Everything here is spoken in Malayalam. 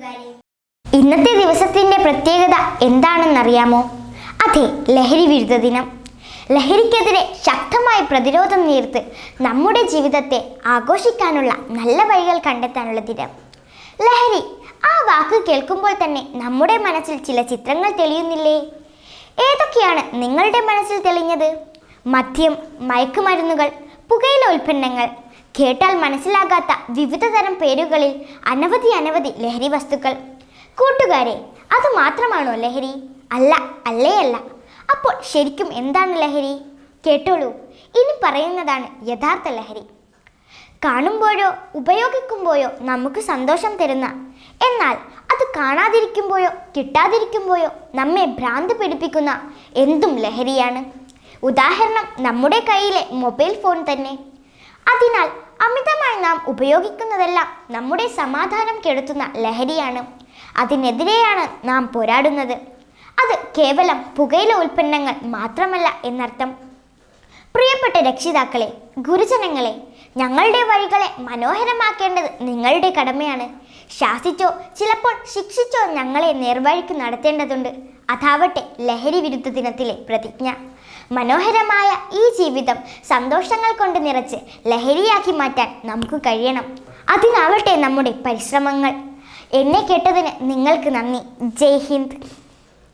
ഇന്നത്തെ ദിവസത്തിന്റെ പ്രത്യേകത എന്താണെന്നറിയാമോ? അതെ ലഹരി വിരുദ്ധ ദിനം. ലഹരിക്കെതിരെ ശക്തമായ പ്രതിരോധം നേർത്ത് നമ്മുടെ ജീവിതത്തെ ആഘോഷിക്കാനുള്ള നല്ല വഴികൾ കണ്ടെത്താനുള്ള ദിനം. ലഹരി ആ വാക്ക് കേൾക്കുമ്പോൾ തന്നെ നമ്മുടെ മനസ്സിൽ ചില ചിത്രങ്ങൾ തെളിയുന്നില്ലേ? ഏതൊക്കെയാണ് നിങ്ങളുടെ മനസ്സിൽ തെളിഞ്ഞത്? മദ്യം മയക്കുമരുന്നുകൾ പുകയില ഉൽപ്പന്നങ്ങൾ കേട്ടാൽ മനസ്സിലാകാത്ത വിവിധ തരം പേരുകളിൽ അനവധി അനവധി ലഹരി വസ്തുക്കൾ. കൂട്ടുകാരെ അത് മാത്രമാണോ ലഹരി? അല്ല അല്ലേ അല്ല അപ്പോൾ ശരിക്കും എന്താണ് ലഹരി? കേട്ടോളൂ. ഇനി പറയുന്നതാണ് യഥാർത്ഥ ലഹരി. കാണുമ്പോഴോ ഉപയോഗിക്കുമ്പോഴോ നമുക്ക് സന്തോഷം തരുന്ന എന്നാൽ അത് കാണാതിരിക്കുമ്പോഴോ കിട്ടാതിരിക്കുമ്പോഴോ നമ്മെ ഭ്രാന്ത് പിടിപ്പിക്കുന്ന എന്തും ലഹരിയാണ്. ഉദാഹരണം നമ്മുടെ കയ്യിലെ മൊബൈൽ ഫോൺ തന്നെ. അതിനാൽ അമിതമായി നാം ഉപയോഗിക്കുന്നതെല്ലാം നമ്മുടെ സമാധാനം കെടുത്തുന്ന ലഹരിയാണ്. അതിനെതിരെയാണ് നാം പോരാടുന്നത്. അത് കേവലം പുകയില ഉൽപ്പന്നങ്ങൾ മാത്രമല്ല എന്നർത്ഥം. പ്രിയപ്പെട്ട രക്ഷിതാക്കളെ ഗുരുജനങ്ങളെ ഞങ്ങളുടെ വഴികളെ മനോഹരമാക്കേണ്ടത് നിങ്ങളുടെ കടമയാണ്. ശാസിച്ചോ ചിലപ്പോൾ ശിക്ഷിച്ചോ ഞങ്ങളെ നേർവഴിക്ക് നടത്തേണ്ടതുണ്ട്. അതാവട്ടെ ലഹരി വിരുദ്ധ ദിനത്തിലെ പ്രതിജ്ഞ. മനോഹരമായ ഈ ജീവിതം സന്തോഷങ്ങൾ കൊണ്ട് നിറച്ച് ലഹരിയാക്കി മാറ്റാൻ നമുക്ക് കഴിയണം. അതിനാവട്ടെ നമ്മുടെ പരിശ്രമങ്ങൾ. എന്നെ കേട്ടതിന് നിങ്ങൾക്ക് നന്ദി. ജയ് ഹിന്ദ്.